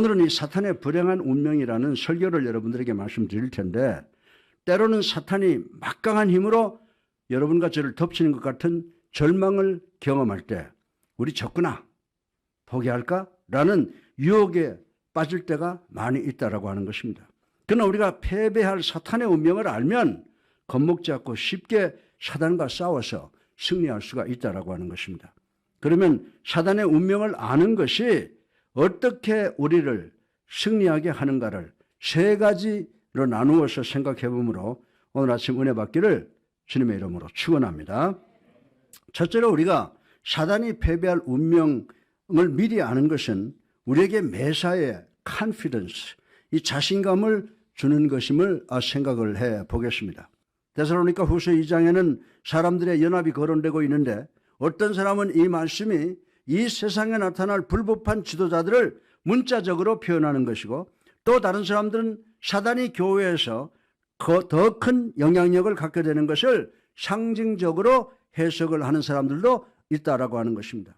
오늘은 이 사탄의 불행한 운명이라는 설교를 여러분들에게 말씀드릴 텐데 때로는 사탄이 막강한 힘으로 여러분과 저를 덮치는 것 같은 절망을 경험할 때 우리 적구나 포기할까? 라는 유혹에 빠질 때가 많이 있다라고 하는 것입니다. 그러나 우리가 패배할 사탄의 운명을 알면 겁먹지 않고 쉽게 사단과 싸워서 승리할 수가 있다라고 하는 것입니다. 그러면 사단의 운명을 아는 것이 어떻게 우리를 승리하게 하는가를 세 가지로 나누어서 생각해 보므로 오늘 아침 은혜 받기를 주님의 이름으로 축원합니다. 첫째로 우리가 사단이 패배할 운명을 미리 아는 것은 우리에게 매사에 confidence, 이 자신감을 주는 것임을 생각을 해 보겠습니다. 데살로니가 후서 2장에는 사람들의 연합이 거론되고 있는데 어떤 사람은 이 말씀이 이 세상에 나타날 불법한 지도자들을 문자적으로 표현하는 것이고 또 다른 사람들은 사단이 교회에서 더 큰 영향력을 갖게 되는 것을 상징적으로 해석을 하는 사람들도 있다라고 하는 것입니다.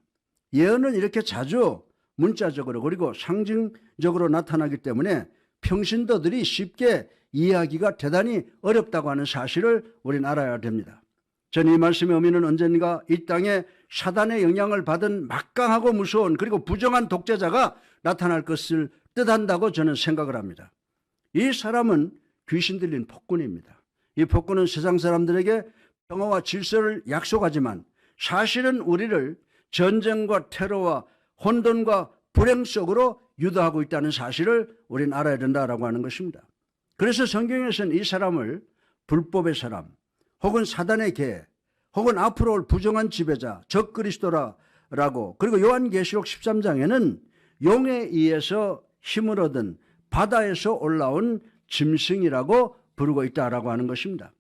예언은 이렇게 자주 문자적으로 그리고 상징적으로 나타나기 때문에 평신도들이 쉽게 이해하기가 대단히 어렵다고 하는 사실을 우리는 알아야 됩니다. 저는 이 말씀의 의미는 언젠가 이 땅에 사단의 영향을 받은 막강하고 무서운 그리고 부정한 독재자가 나타날 것을 뜻한다고 저는 생각을 합니다. 이 사람은 귀신 들린 폭군입니다. 이 폭군은 세상 사람들에게 평화와 질서를 약속하지만 사실은 우리를 전쟁과 테러와 혼돈과 불행 속으로 유도하고 있다는 사실을 우리는 알아야 된다라고 하는 것입니다. 그래서 성경에서는 이 사람을 불법의 사람, 혹은 사단의 개, 혹은 앞으로 올 부정한 지배자, 적 그리스도라라고 그리고 요한계시록 13장에는 용에 의해서 힘을 얻은 바다에서 올라온 짐승이라고 부르고 있다라고 하는 것입니다.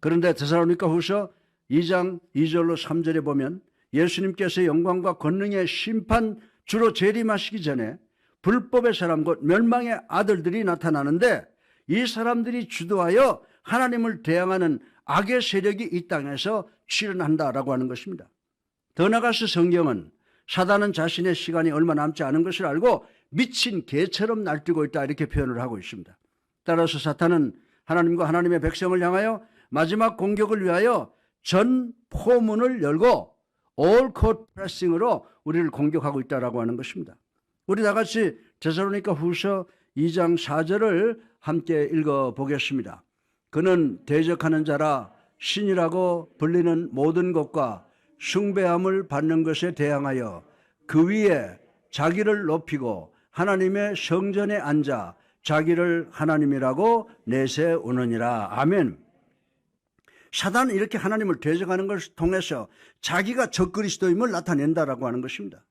그런데 데살로니가 후서 2장 2절로 3절에 보면 예수님께서 영광과 권능의 심판 주로 재림하시기 전에 불법의 사람 곧 멸망의 아들들이 나타나는데 이 사람들이 주도하여 하나님을 대항하는 악의 세력이 이 땅에서 실현한다라고 하는 것입니다. 더 나아가서 성경은 사단은 자신의 시간이 얼마 남지 않은 것을 알고 미친 개처럼 날뛰고 있다 이렇게 표현을 하고 있습니다. 따라서 사탄은 하나님과 하나님의 백성을 향하여 마지막 공격을 위하여 전 포문을 열고 court pressing으로 우리를 공격하고 있다라고 하는 것입니다. 우리 다 같이 데살로니가 후서 2장 4절을 함께 읽어 보겠습니다. 그는 대적하는 자라 신이라고 불리는 모든 것과 숭배함을 받는 것에 대항하여 그 위에 자기를 높이고 하나님의 성전에 앉아 자기를 하나님이라고 내세우느니라. 아멘. 사단은 이렇게 하나님을 대적하는 것을 통해서 자기가 적그리스도임을 나타낸다라고 하는 것입니다.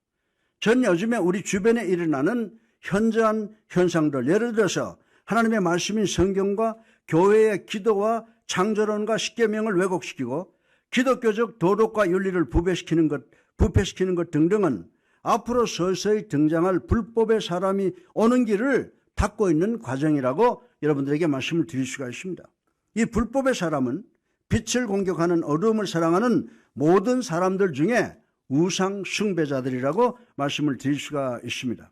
전 요즘에 우리 주변에 일어나는 현저한 현상들, 예를 들어서 하나님의 말씀인 성경과 교회의 기도와 창조론과 십계명을 왜곡시키고 기독교적 도덕과 윤리를 부패시키는 것, 부패시키는 것 등등은 앞으로 서서히 등장할 불법의 사람이 오는 길을 닫고 있는 과정이라고 여러분들에게 말씀을 드릴 수가 있습니다. 이 불법의 사람은 빛을 공격하는 어둠을 사랑하는 모든 사람들 중에 우상 숭배자들이라고 말씀을 드릴 수가 있습니다.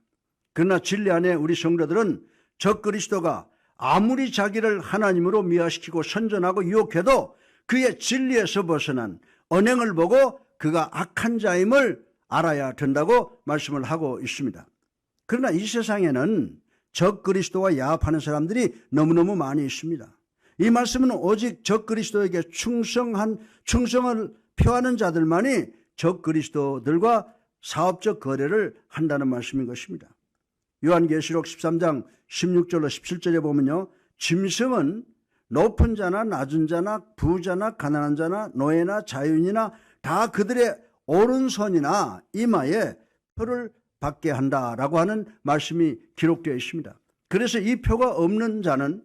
그러나 진리 안에 우리 성도들은 적 그리스도가 아무리 자기를 하나님으로 미화시키고 선전하고 유혹해도 그의 진리에서 벗어난 언행을 보고 그가 악한 자임을 알아야 된다고 말씀을 하고 있습니다. 그러나 이 세상에는 적 그리스도와 야합하는 사람들이 너무너무 많이 있습니다. 이 말씀은 오직 적 그리스도에게 충성한 충성을 표하는 자들만이 적 그리스도들과 사업적 거래를 한다는 말씀인 것입니다. 요한계시록 13장 16절로 17절에 보면요. 짐승은 높은 자나 낮은 자나 부자나 가난한 자나 노예나 자유인이나 다 그들의 오른손이나 이마에 표를 받게 한다라고 하는 말씀이 기록되어 있습니다. 그래서 이 표가 없는 자는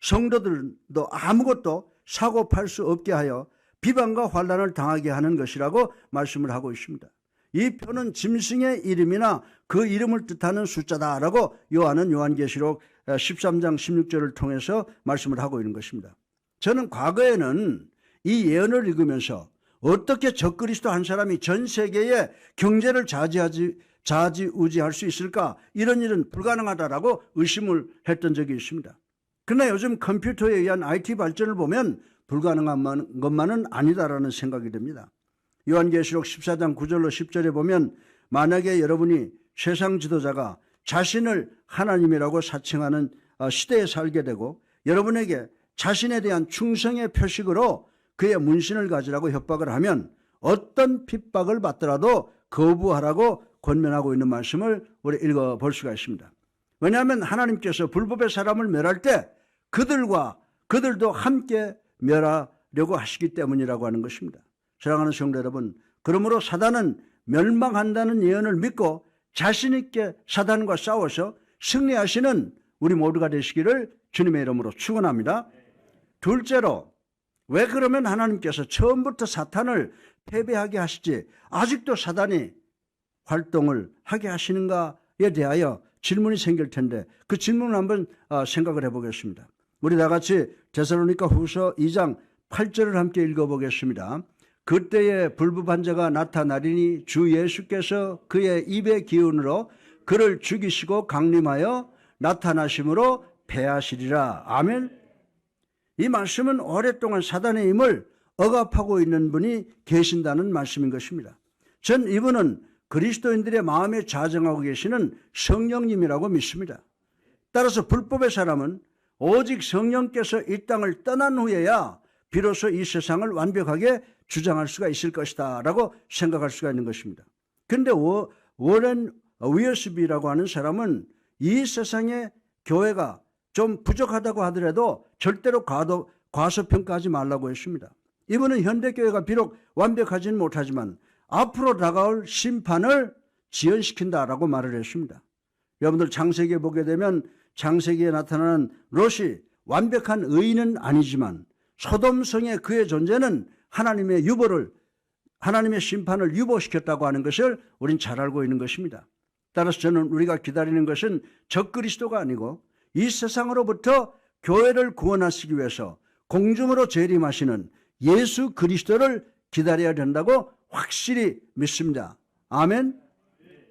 성도들도 아무것도 사고 팔 수 없게 하여 비방과 환란을 당하게 하는 것이라고 말씀을 하고 있습니다. 이 표는 짐승의 이름이나 그 이름을 뜻하는 숫자다라고 요한은 요한계시록 13장 16절을 통해서 말씀을 하고 있는 것입니다. 저는 과거에는 이 예언을 읽으면서 어떻게 적그리스도 한 사람이 전 세계의 경제를 자지하지 자지우지할 수 있을까? 이런 일은 불가능하다라고 의심을 했던 적이 있습니다. 그러나 요즘 컴퓨터에 의한 IT 발전을 보면 불가능한 것만은 아니다라는 생각이 듭니다. 요한계시록 14장 9절로 10절에 보면 만약에 여러분이 세상 지도자가 자신을 하나님이라고 사칭하는 어, 시대에 살게 되고 여러분에게 자신에 대한 충성의 표식으로 그의 문신을 가지라고 협박을 하면 어떤 핍박을 받더라도 거부하라고 권면하고 있는 말씀을 우리 읽어볼 수가 있습니다. 왜냐하면 하나님께서 불법의 사람을 멸할 때 그들과 그들도 함께 멸하려고 하시기 때문이라고 하는 것입니다. 사랑하는 성도 여러분, 그러므로 사단은 멸망한다는 예언을 믿고 자신 있게 사단과 싸워서 승리하시는 우리 모두가 되시기를 주님의 이름으로 축원합니다. 둘째로 왜 그러면 하나님께서 처음부터 사탄을 패배하게 하시지 아직도 사단이 활동을 하게 하시는가에 대하여 질문이 생길 텐데 그 질문을 한번 어, 생각을 해보겠습니다. 우리 다 같이 데살로니가 후서 2장 8절을 함께 읽어보겠습니다. 그때에 불법한 자가 나타나리니 주 예수께서 그의 입의 기운으로 그를 죽이시고 강림하여 나타나심으로 패하시리라. 아멘. 이 말씀은 오랫동안 사단의 힘을 억압하고 있는 분이 계신다는 말씀인 것입니다. 전 이분은 그리스도인들의 마음에 자정하고 계시는 성령님이라고 믿습니다. 따라서 불법의 사람은 오직 성령께서 이 땅을 떠난 후에야 비로소 이 세상을 완벽하게 주장할 수가 있을 것이다 라고 생각할 수가 있는 것입니다. 근데 워렌 위어스비라고 하는 사람은 이 세상의 교회가 좀 부족하다고 하더라도 절대로 과도, 과소평가하지 말라고 했습니다. 이분은 현대교회가 비록 완벽하지는 못하지만 앞으로 다가올 심판을 지연시킨다라고 말을 했습니다. 여러분들 창세기에 보게 되면 창세기에 나타나는 롯이 완벽한 의인은 아니지만 소돔성의 그의 존재는 하나님의 유보를 하나님의 심판을 유보시켰다고 하는 것을 우린 잘 알고 있는 것입니다. 따라서 저는 우리가 기다리는 것은 적그리스도가 아니고 이 세상으로부터 교회를 구원하시기 위해서 공중으로 재림하시는 예수 그리스도를 기다려야 된다고 확실히 믿습니다. 아멘.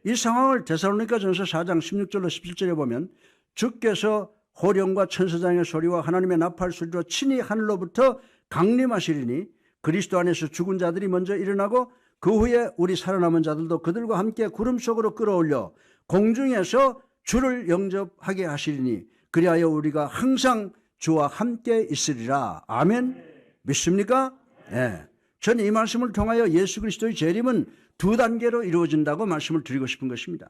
이 상황을 데살로니가 전서 4장 16절로 17절에 보면 주께서 호령과 천사장의 소리와 하나님의 나팔 소리로 친히 하늘로부터 강림하시리니 그리스도 안에서 죽은 자들이 먼저 일어나고 그 후에 우리 살아남은 자들도 그들과 함께 구름 속으로 끌어올려 공중에서 주를 영접하게 하시리니 그리하여 우리가 항상 주와 함께 있으리라. 아멘. 믿습니까? 예. 네. 저는 이 말씀을 통하여 예수 그리스도의 재림은 두 단계로 이루어진다고 말씀을 드리고 싶은 것입니다.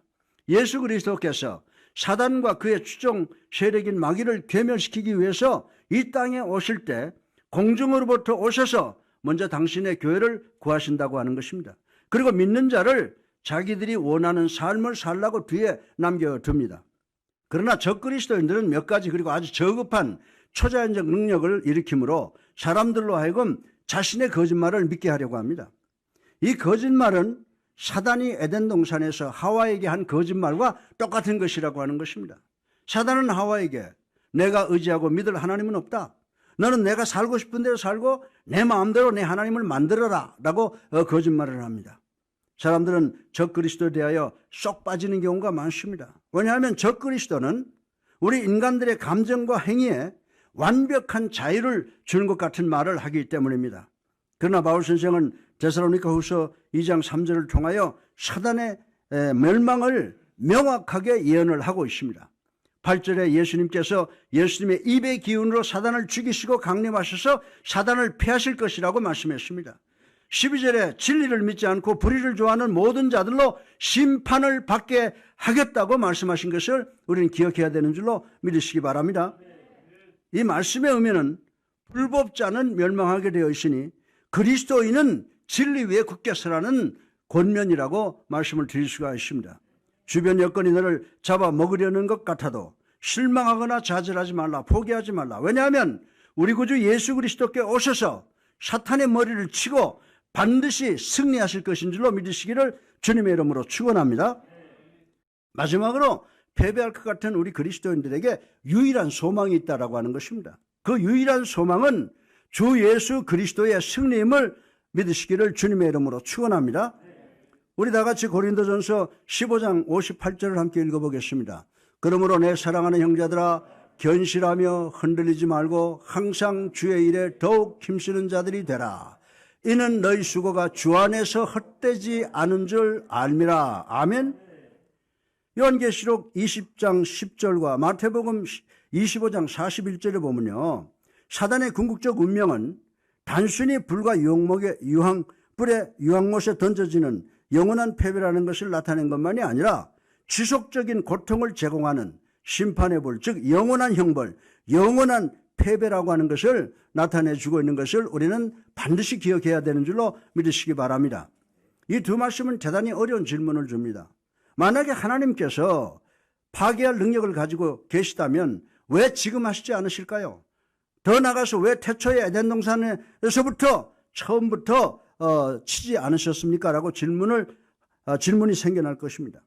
예수 그리스도께서 사단과 그의 추종 세력인 마귀를 괴멸시키기 위해서 이 땅에 오실 때 공중으로부터 오셔서 먼저 당신의 교회를 구하신다고 하는 것입니다. 그리고 믿는 자를 자기들이 원하는 삶을 살라고 뒤에 남겨둡니다. 그러나 적그리스도인들은 몇 가지 그리고 아주 저급한 초자연적 능력을 일으키므로 사람들로 하여금 자신의 거짓말을 믿게 하려고 합니다. 이 거짓말은 사단이 에덴 동산에서 하와에게 한 거짓말과 똑같은 것이라고 하는 것입니다. 사단은 하와에게 내가 의지하고 믿을 하나님은 없다. 너는 내가 살고 싶은 대로 살고 내 마음대로 내 하나님을 만들어라 라고 어, 거짓말을 합니다. 사람들은 적그리스도에 대하여 쏙 빠지는 경우가 많습니다. 왜냐하면 적그리스도는 우리 인간들의 감정과 행위에 완벽한 자유를 주는 것 같은 말을 하기 때문입니다. 그러나 바울 선생은 데살로니가 후서 2장 3절을 통하여 사단의 멸망을 명확하게 예언을 하고 있습니다. 8절에 예수님께서 예수님의 입의 기운으로 사단을 죽이시고 강림하셔서 사단을 패하실 것이라고 말씀했습니다. 12절에 진리를 믿지 않고 불의를 좋아하는 모든 자들로 심판을 받게 하겠다고 말씀하신 것을 우리는 기억해야 되는 줄로 믿으시기 바랍니다. 이 말씀의 의미는 불법자는 멸망하게 되어 있으니 그리스도인은 진리 위에 굳게 서라는 권면이라고 말씀을 드릴 수가 있습니다. 주변 여건이 너를 잡아 먹으려는 것 같아도 실망하거나 좌절하지 말라, 포기하지 말라. 왜냐하면 우리 구주 예수 그리스도께 오셔서 사탄의 머리를 치고 반드시 승리하실 것인 줄로 믿으시기를 주님의 이름으로 축원합니다. 마지막으로 패배할 것 같은 우리 그리스도인들에게 유일한 소망이 있다라고 하는 것입니다. 그 유일한 소망은 주 예수 그리스도의 승리임을 믿으시기를 주님의 이름으로 축원합니다. 우리 다 같이 고린도전서 15장 58절을 함께 읽어보겠습니다. 그러므로 내 사랑하는 형제들아 견실하며 흔들리지 말고 항상 주의 일에 더욱 힘쓰는 자들이 되라. 이는 너희 수고가 주 안에서 헛되지 않은 줄 알미라. 아멘. 요한계시록 20장 10절과 마태복음 25장 41절에 보면요. 사단의 궁극적 운명은 단순히 불과 유황 뿔에 유황못에 던져지는 영원한 패배라는 것을 나타낸 것만이 아니라 지속적인 고통을 제공하는 심판의 불, 즉 영원한 형벌, 영원한 패배라고 하는 것을 나타내 주고 있는 것을 우리는 반드시 기억해야 되는 줄로 믿으시기 바랍니다. 이 두 말씀은 대단히 어려운 질문을 줍니다. 만약에 하나님께서 파괴할 능력을 가지고 계시다면 왜 지금 하시지 않으실까요? 더 나가서 왜 태초의 에덴 동산에서부터 처음부터 어, 치지 않으셨습니까? 라고 질문을 어, 질문이 생겨날 것입니다.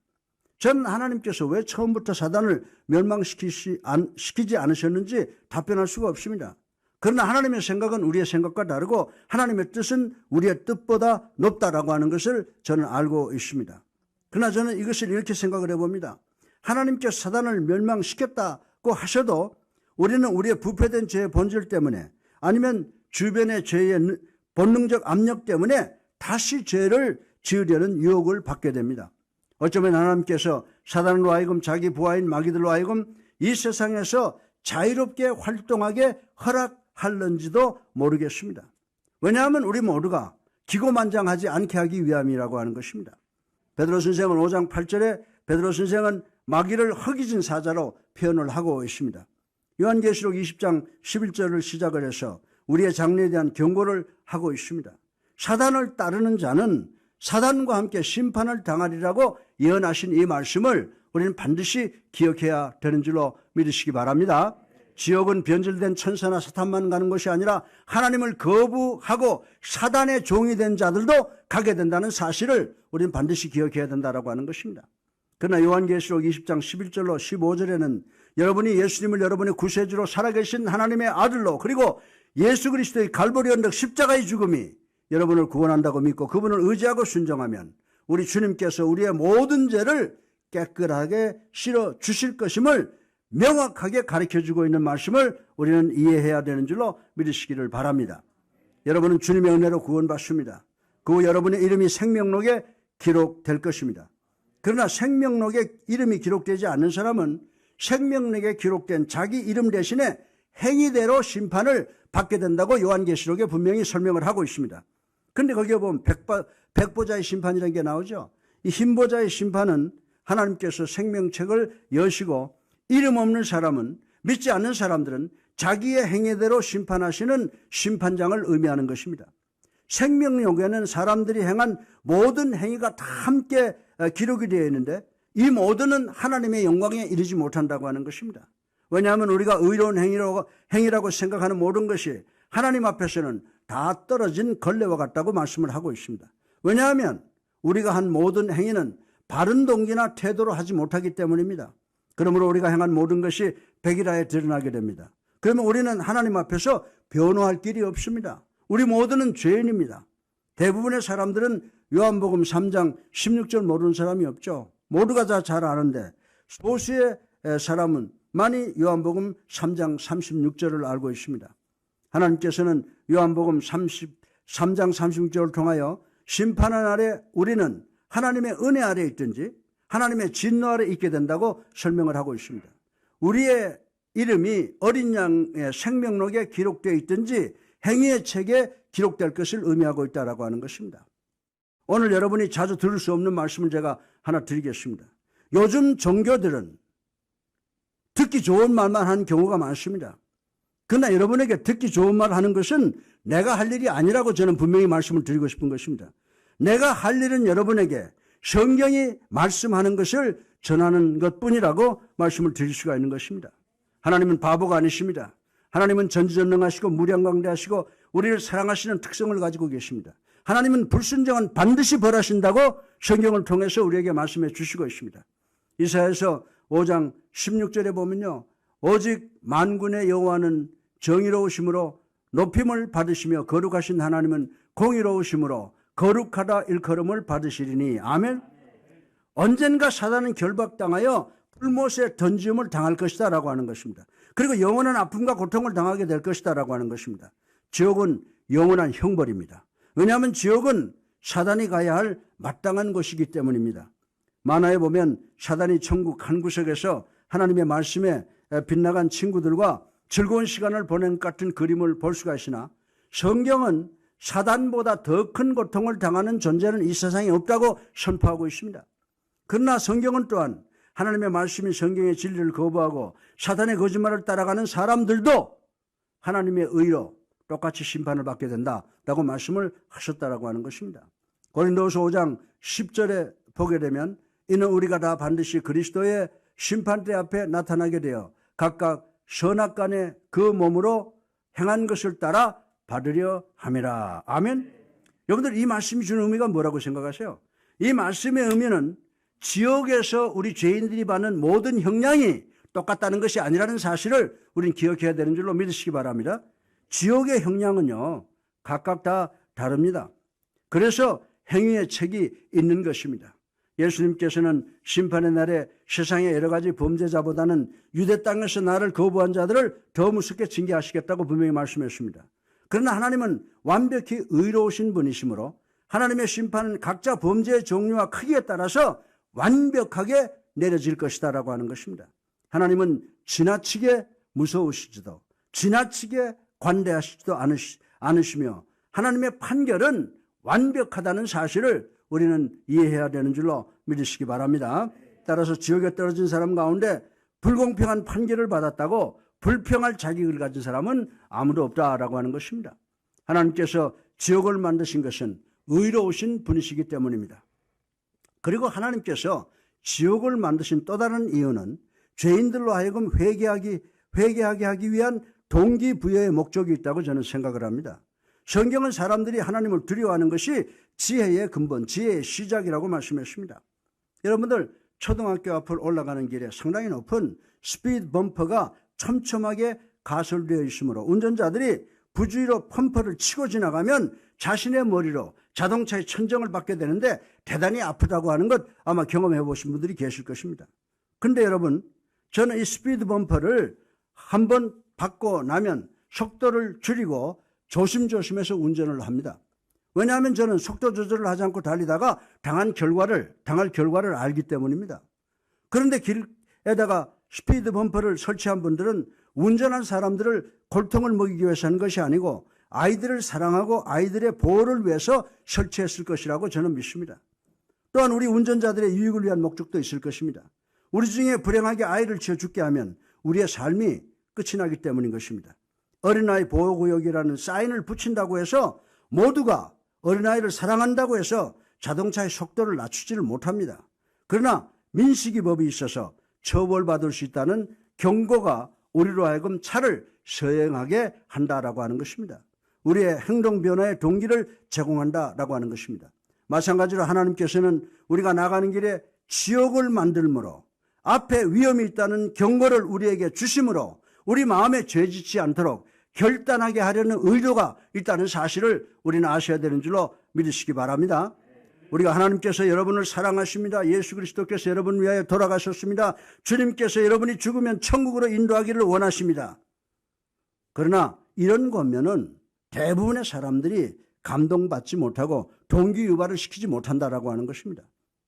전 하나님께서 왜 처음부터 사단을 멸망시키지 않, 않으셨는지 답변할 수가 없습니다. 그러나 하나님의 생각은 우리의 생각과 다르고 하나님의 뜻은 우리의 뜻보다 높다라고 하는 것을 저는 알고 있습니다. 그러나 저는 이것을 이렇게 생각을 해봅니다. 하나님께서 사단을 멸망시켰다고 하셔도 우리는 우리의 부패된 죄의 본질 때문에 아니면 주변의 죄의 본능적 압력 때문에 다시 죄를 지으려는 유혹을 받게 됩니다. 어쩌면 하나님께서 사단으로 하여금 자기 부하인 마귀들로 하여금 이 세상에서 자유롭게 활동하게 허락할는지도 모르겠습니다. 왜냐하면 우리 모두가 기고만장하지 않게 하기 위함이라고 하는 것입니다. 베드로 선생은 5장 8절에 베드로 선생은 마귀를 허기진 사자로 표현을 하고 있습니다. 요한계시록 20장 11절을 시작을 해서 우리의 장래에 대한 경고를 하고 있습니다. 사단을 따르는 자는 사단과 함께 심판을 당하리라고 예언하신 이 말씀을 우리는 반드시 기억해야 되는 줄로 믿으시기 바랍니다. 지옥은 변질된 천사나 사탄만 가는 것이 아니라 하나님을 거부하고 사단의 종이 된 자들도 가게 된다는 사실을 우리는 반드시 기억해야 된다고 하는 것입니다. 그러나 요한계시록 20장 11절로 15절에는 여러분이 예수님을 여러분의 구세주로 살아계신 하나님의 아들로 그리고 예수 그리스도의 갈보리 언덕 십자가의 죽음이 여러분을 구원한다고 믿고 그분을 의지하고 순종하면 우리 주님께서 우리의 모든 죄를 깨끗하게 실어 주실 것임을 명확하게 가르쳐 주고 있는 말씀을 우리는 이해해야 되는 줄로 믿으시기를 바랍니다. 여러분은 주님의 은혜로 구원받습니다. 그 여러분의 이름이 생명록에 기록될 것입니다. 그러나 생명록에 이름이 기록되지 않는 사람은 생명록에 기록된 자기 이름 대신에 행위대로 심판을 받게 된다고 요한계시록에 분명히 설명을 하고 있습니다. 그런데 거기에 보면 백바, 백보자의 심판이라는 게 나오죠. 이 흰보자의 심판은 하나님께서 생명책을 여시고 이름 없는 사람은 믿지 않는 사람들은 자기의 행위대로 심판하시는 심판장을 의미하는 것입니다. 생명록에는 사람들이 행한 모든 행위가 다 함께 기록이 되어 있는데 이 모두는 하나님의 영광에 이르지 못한다고 하는 것입니다. 왜냐하면 우리가 의로운 행위라고, 행위라고 생각하는 모든 것이 하나님 앞에서는 다 떨어진 걸레와 같다고 말씀을 하고 있습니다. 왜냐하면 우리가 한 모든 행위는 바른 동기나 태도로 하지 못하기 때문입니다. 그러므로 우리가 행한 모든 것이 백일하에 드러나게 됩니다. 그러면 우리는 하나님 앞에서 변호할 길이 없습니다. 우리 모두는 죄인입니다. 대부분의 사람들은 요한복음 3장 16절 모르는 사람이 없죠. 모두가 다 잘 아는데 소수의 사람은 많이 요한복음 3장 36절을 알고 있습니다. 하나님께서는 요한복음 33장 36절을 통하여 심판한 아래 우리는 하나님의 은혜 아래 있든지 하나님의 진노 아래 있게 된다고 설명을 하고 있습니다. 우리의 이름이 어린 양의 생명록에 기록되어 있든지 행위의 책에 기록될 것을 의미하고 있다라고 하는 것입니다. 오늘 여러분이 자주 들을 수 없는 말씀을 제가 하나 드리겠습니다. 요즘 종교들은 듣기 좋은 말만 하는 경우가 많습니다. 그러나 여러분에게 듣기 좋은 말 하는 것은 내가 할 일이 아니라고 저는 분명히 말씀을 드리고 싶은 것입니다. 내가 할 일은 여러분에게 성경이 말씀하는 것을 전하는 것 뿐이라고 말씀을 드릴 수가 있는 것입니다. 하나님은 바보가 아니십니다. 하나님은 전지전능하시고 무량광대하시고 우리를 사랑하시는 특성을 가지고 계십니다. 하나님은 불순종은 반드시 벌하신다고 성경을 통해서 우리에게 말씀해 주시고 있습니다. 이사에서 5장 16절에 보면요. 오직 만군의 여호와는 정의로우심으로 높임을 받으시며 거룩하신 하나님은 공의로우심으로 거룩하다 일컬음을 받으시리니 아멘. 언젠가 사단은 결박당하여 불못에 던짐을 당할 것이다 라고 하는 것입니다. 그리고 영원한 아픔과 고통을 당하게 될 것이다 라고 하는 것입니다. 지옥은 영원한 형벌입니다. 왜냐하면 지옥은 사단이 가야 할 마땅한 곳이기 때문입니다. 만화에 보면 사단이 천국 한 구석에서 하나님의 말씀에 빗나간 친구들과 즐거운 시간을 보낸 것 같은 그림을 볼 수가 있으나 성경은 사단보다 더 큰 고통을 당하는 존재는 이 세상에 없다고 선포하고 있습니다. 그러나 성경은 또한 하나님의 말씀인 성경의 진리를 거부하고 사단의 거짓말을 따라가는 사람들도 하나님의 의로 똑같이 심판을 받게 된다라고 말씀을 하셨다라고 하는 것입니다. 고린도서 5장 10절에 보게 되면 이는 우리가 다 반드시 그리스도의 심판대 앞에 나타나게 되어 각각 선악간에 그 몸으로 행한 것을 따라 받으려 함이라. 아멘. 여러분들 이 말씀이 주는 의미가 뭐라고 생각하세요? 이 말씀의 의미는 지옥에서 우리 죄인들이 받는 모든 형량이 똑같다는 것이 아니라는 사실을 우리는 기억해야 되는 줄로 믿으시기 바랍니다. 지옥의 형량은요, 각각 다 다릅니다. 그래서 행위의 책이 있는 것입니다. 예수님께서는 심판의 날에 세상의 여러 가지 범죄자보다는 유대 땅에서 나를 거부한 자들을 더 무섭게 징계하시겠다고 분명히 말씀했습니다. 그러나 하나님은 완벽히 의로우신 분이시므로 하나님의 심판은 각자 범죄의 종류와 크기에 따라서 완벽하게 내려질 것이다라고 하는 것입니다. 하나님은 지나치게 무서우시지도 지나치게 관대하시지도 않으시, 않으시며 하나님의 판결은 완벽하다는 사실을 우리는 이해해야 되는 줄로 믿으시기 바랍니다. 따라서 지옥에 떨어진 사람 가운데 불공평한 판결을 받았다고 불평할 자격을 가진 사람은 아무도 없다라고 하는 것입니다. 하나님께서 지옥을 만드신 것은 의로우신 분이시기 때문입니다. 그리고 하나님께서 지옥을 만드신 또 다른 이유는 죄인들로 하여금 회개하기, 회개하게 하기 위한 동기부여의 목적이 있다고 저는 생각을 합니다. 성경은 사람들이 하나님을 두려워하는 것이 지혜의 근본, 지혜의 시작이라고 말씀했습니다. 여러분들 초등학교 앞을 올라가는 길에 상당히 높은 스피드 범퍼가 촘촘하게 가설되어 있으므로 운전자들이 부주의로 펌퍼를 치고 지나가면 자신의 머리로 자동차의 천정을 받게 되는데 대단히 아프다고 하는 것 아마 경험해 보신 분들이 계실 것입니다. 근데 여러분, 저는 이 스피드 범퍼를 한번 받고 나면 속도를 줄이고 조심조심해서 운전을 합니다. 왜냐하면 저는 속도 조절을 하지 않고 달리다가 당한 결과를, 당할 결과를 알기 때문입니다. 그런데 길에다가 스피드 범퍼를 설치한 분들은 운전한 사람들을 골통을 먹이기 위해서 하는 것이 아니고 아이들을 사랑하고 아이들의 보호를 위해서 설치했을 것이라고 저는 믿습니다. 또한 우리 운전자들의 유익을 위한 목적도 있을 것입니다. 우리 중에 불행하게 아이를 지어 죽게 하면 우리의 삶이 끝이 나기 때문인 것입니다. 어린아이 보호구역이라는 사인을 붙인다고 해서 모두가 어린아이를 사랑한다고 해서 자동차의 속도를 낮추지를 못합니다. 그러나 민식이 법이 있어서 처벌받을 수 있다는 경고가 우리로 하여금 차를 서행하게 한다라고 하는 것입니다. 우리의 행동 변화의 동기를 제공한다라고 하는 것입니다. 마찬가지로 하나님께서는 우리가 나가는 길에 지옥을 만들므로 앞에 위험이 있다는 경고를 우리에게 주심으로 우리 마음에 죄짓지 않도록 결단하게 하려는 의도가 있다는 사실을 우리는 아셔야 되는 줄로 믿으시기 바랍니다. 우리가 하나님께서 여러분을 사랑하십니다. 예수 그리스도께서 여러분을 위하여 돌아가셨습니다. 주님께서 여러분이 죽으면 천국으로 인도하기를 원하십니다. 그러나 이런 거면은 대부분의 사람들이 감동받지 못하고 동기 유발을 시키지 못한다라고 하는 것입니다.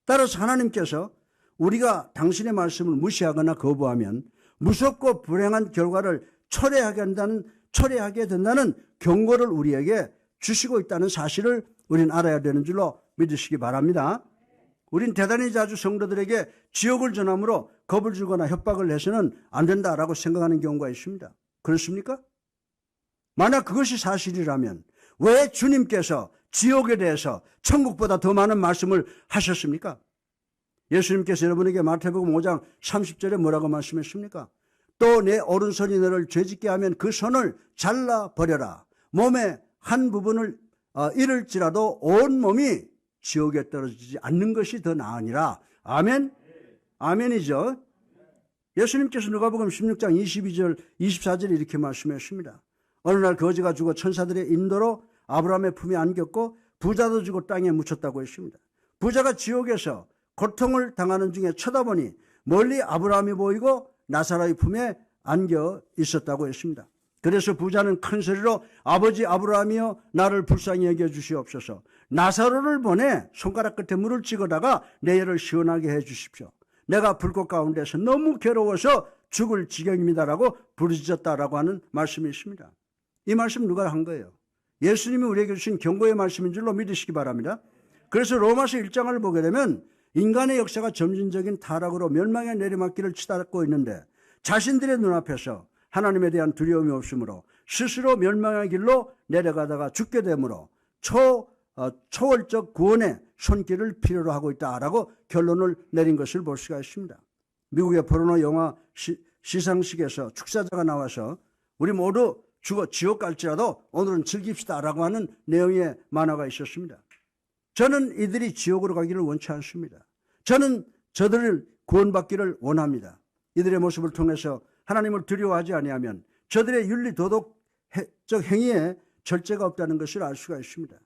따라서 하나님께서 우리가 당신의 말씀을 무시하거나 거부하면 무섭고 불행한 결과를 철회하게 한다는 철회하게 된다는 경고를 우리에게 주시고 있다는 사실을 우리는 알아야 되는 줄로 믿으시기 바랍니다. 우린 대단히 자주 성도들에게 지옥을 전함으로 겁을 주거나 협박을 해서는 안 된다라고 생각하는 경우가 있습니다. 그렇습니까? 만약 그것이 사실이라면 왜 주님께서 지옥에 대해서 천국보다 더 많은 말씀을 하셨습니까? 예수님께서 여러분에게 마태복음 5장 30절에 뭐라고 말씀했습니까? 또 내 오른손이 너를 죄짓게 하면 그 손을 잘라 버려라. 몸의 한 부분을 어, 잃을지라도 온 몸이 지옥에 떨어지지 않는 것이 더 나으니라. 아멘? 아멘이죠. 예수님께서 누가복음 16장 22절 24절에 이렇게 말씀하십니다. 어느 날 거지가 죽어 천사들의 인도로 아브라함의 품에 안겼고 부자도 주고 땅에 묻혔다고 했습니다. 부자가 지옥에서 고통을 당하는 중에 쳐다보니 멀리 아브라함이 보이고 나사로의 품에 안겨 있었다고 했습니다. 그래서 부자는 큰 소리로 아버지 아브라함이여 나를 불쌍히 여겨 주시옵소서. 나사로를 보내 손가락 끝에 물을 찍어다가 내 혀를 시원하게 해 주십시오. 내가 불꽃 가운데서 너무 괴로워서 죽을 지경입니다라고 부르짖었다라고 하는 말씀이 있습니다. 이 말씀 누가 한 거예요? 예수님이 우리에게 주신 경고의 말씀인 줄로 믿으시기 바랍니다. 그래서 로마서 1장을 보게 되면 인간의 역사가 점진적인 타락으로 멸망의 내리막길을 치닫고 있는데 자신들의 눈앞에서 하나님에 대한 두려움이 없으므로 스스로 멸망의 길로 내려가다가 죽게 되므로 초, 어, 초월적 구원의 손길을 필요로 하고 있다라고 결론을 내린 것을 볼 수가 있습니다. 미국의 포르노 영화 시, 시상식에서 축사자가 나와서 우리 모두 죽어 지옥 갈지라도 오늘은 즐깁시다라고 하는 내용의 만화가 있었습니다. 저는 이들이 지옥으로 가기를 원치 않습니다. 저는 저들을 구원받기를 원합니다. 이들의 모습을 통해서 하나님을 두려워하지 아니하면 저들의 윤리 도덕적 행위에 절제가 없다는 것을 알 수가 있습니다.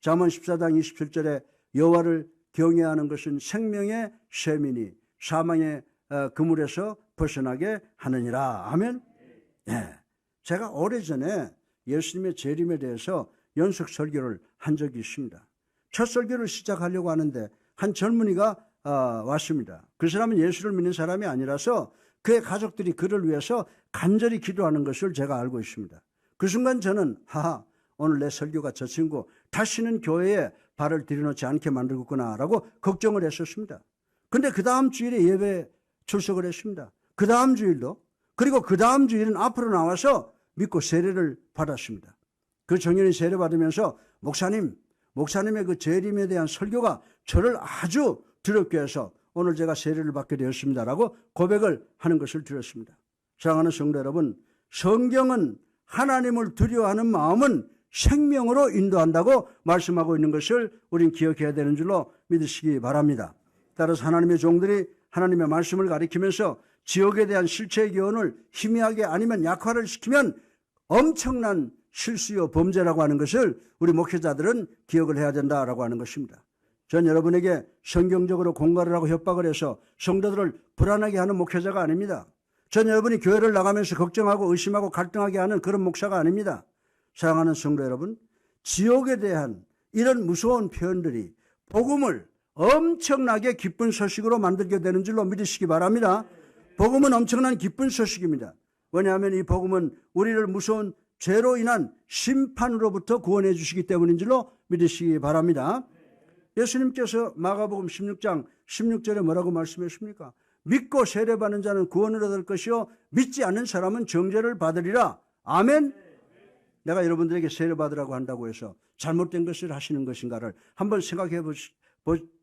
잠언 14장 27절에 여호와를 경외하는 것은 생명의 쇠민이 사망의 어, 그물에서 벗어나게 하느니라. 아멘. 예. 제가 오래전에 예수님의 재림에 대해서 연속 설교를 한 적이 있습니다. 첫 설교를 시작하려고 하는데 한 젊은이가 어, 왔습니다. 그 사람은 예수를 믿는 사람이 아니라서 그의 가족들이 그를 위해서 간절히 기도하는 것을 제가 알고 있습니다. 그 순간 저는 하하 오늘 내 설교가 저 친구 다시는 교회에 발을 들여놓지 않게 만들겠구나라고 걱정을 했었습니다. 근데 그 다음 주일에 예배 출석을 했습니다. 그 다음 주일도 그리고 그 다음 주일은 앞으로 나와서 믿고 세례를 받았습니다. 그 청년이 세례 받으면서 목사님, 목사님의 그 재림에 대한 설교가 저를 아주 두렵게 해서 오늘 제가 세례를 받게 되었습니다라고 고백을 하는 것을 들었습니다. 사랑하는 성도 여러분, 성경은 하나님을 두려워하는 마음은 생명으로 인도한다고 말씀하고 있는 것을 우린 기억해야 되는 줄로 믿으시기 바랍니다. 따라서 하나님의 종들이 하나님의 말씀을 가리키면서 지옥에 대한 실체의 교훈을 희미하게 아니면 약화를 시키면 엄청난 실수요 범죄라고 하는 것을 우리 목회자들은 기억을 해야 된다라고 하는 것입니다. 전 여러분에게 성경적으로 공갈을 하고 협박을 해서 성도들을 불안하게 하는 목회자가 아닙니다. 전 여러분이 교회를 나가면서 걱정하고 의심하고 갈등하게 하는 그런 목사가 아닙니다. 사랑하는 성도 여러분, 지옥에 대한 이런 무서운 표현들이 복음을 엄청나게 기쁜 소식으로 만들게 되는 줄로 믿으시기 바랍니다. 복음은 엄청난 기쁜 소식입니다. 왜냐하면 이 복음은 우리를 무서운 죄로 인한 심판으로부터 구원해 주시기 때문인 줄로 믿으시기 바랍니다. 예수님께서 마가복음 16장 16절에 뭐라고 말씀하십니까? 믿고 세례받는 자는 구원을 얻을 것이요 믿지 않는 사람은 정죄를 받으리라. 아멘. 내가 여러분들에게 세례받으라고 한다고 해서 잘못된 것을 하시는 것인가를 한번 생각해 보시,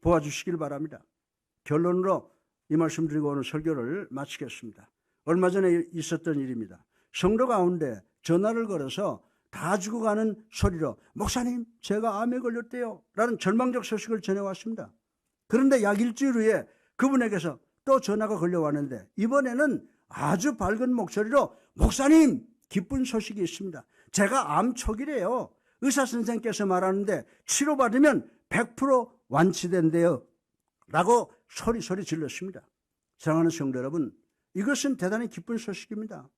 보아주시길 바랍니다. 결론으로 이 말씀 드리고 오늘 설교를 마치겠습니다. 얼마 전에 있었던 일입니다. 성도 가운데 전화를 걸어서 다 죽어가는 소리로 목사님 제가 암에 걸렸대요 라는 절망적 소식을 전해왔습니다. 그런데 약 일주일 후에 그분에게서 또 전화가 걸려왔는데 이번에는 아주 밝은 목소리로 목사님 기쁜 소식이 있습니다. 제가 암 초기래요. 의사 선생께서 말하는데 치료받으면 100% 완치된대요. 라고 소리 소리 질렀습니다. 사랑하는 성도 여러분, 이것은 대단히 기쁜 소식입니다.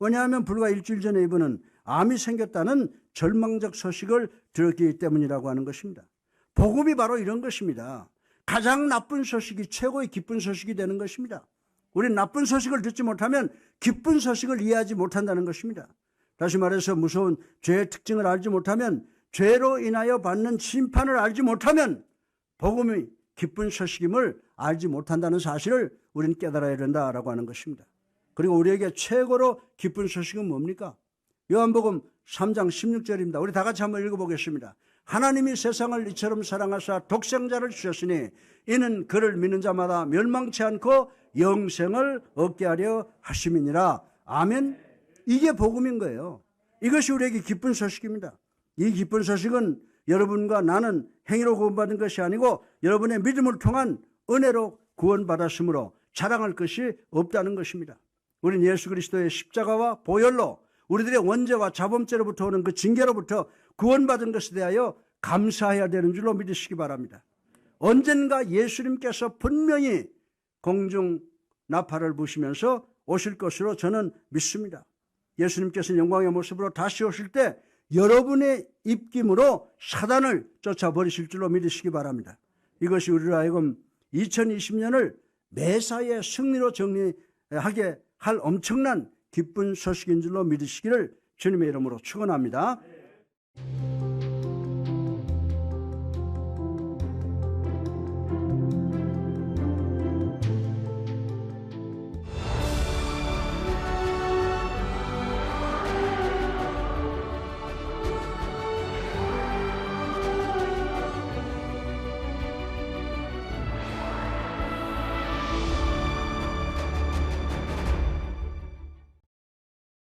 왜냐하면 불과 일주일 전에 이분은 암이 생겼다는 절망적 소식을 들었기 때문이라고 하는 것입니다. 복음이 바로 이런 것입니다. 가장 나쁜 소식이 최고의 기쁜 소식이 되는 것입니다. 우리는 나쁜 소식을 듣지 못하면 기쁜 소식을 이해하지 못한다는 것입니다. 다시 말해서 무서운 죄의 특징을 알지 못하면 죄로 인하여 받는 심판을 알지 못하면 복음이 기쁜 소식임을 알지 못한다는 사실을 우리는 깨달아야 된다라고 하는 것입니다. 그리고 우리에게 최고로 기쁜 소식은 뭡니까? 요한복음 3장 16절입니다. 우리 다 같이 한번 읽어보겠습니다. 하나님이 세상을 이처럼 사랑하사 독생자를 주셨으니 이는 그를 믿는 자마다 멸망치 않고 영생을 얻게 하려 하심이니라. 아멘. 이게 복음인 거예요. 이것이 우리에게 기쁜 소식입니다. 이 기쁜 소식은 여러분과 나는 행위로 구원받은 것이 아니고 여러분의 믿음을 통한 은혜로 구원받았으므로 자랑할 것이 없다는 것입니다. 우리는 예수 그리스도의 십자가와 보혈로 우리들의 원죄와 자범죄로부터 오는 그 징계로부터 구원받은 것에 대하여 감사해야 되는 줄로 믿으시기 바랍니다. 언젠가 예수님께서 분명히 공중 나팔을 부시면서 오실 것으로 저는 믿습니다. 예수님께서는 영광의 모습으로 다시 오실 때 여러분의 입김으로 사단을 쫓아버리실 줄로 믿으시기 바랍니다. 이것이 우리로 하여금 2020년을 매사의 승리로 정리하게 할 엄청난 기쁜 소식인 줄로 믿으시기를 주님의 이름으로 축원합니다.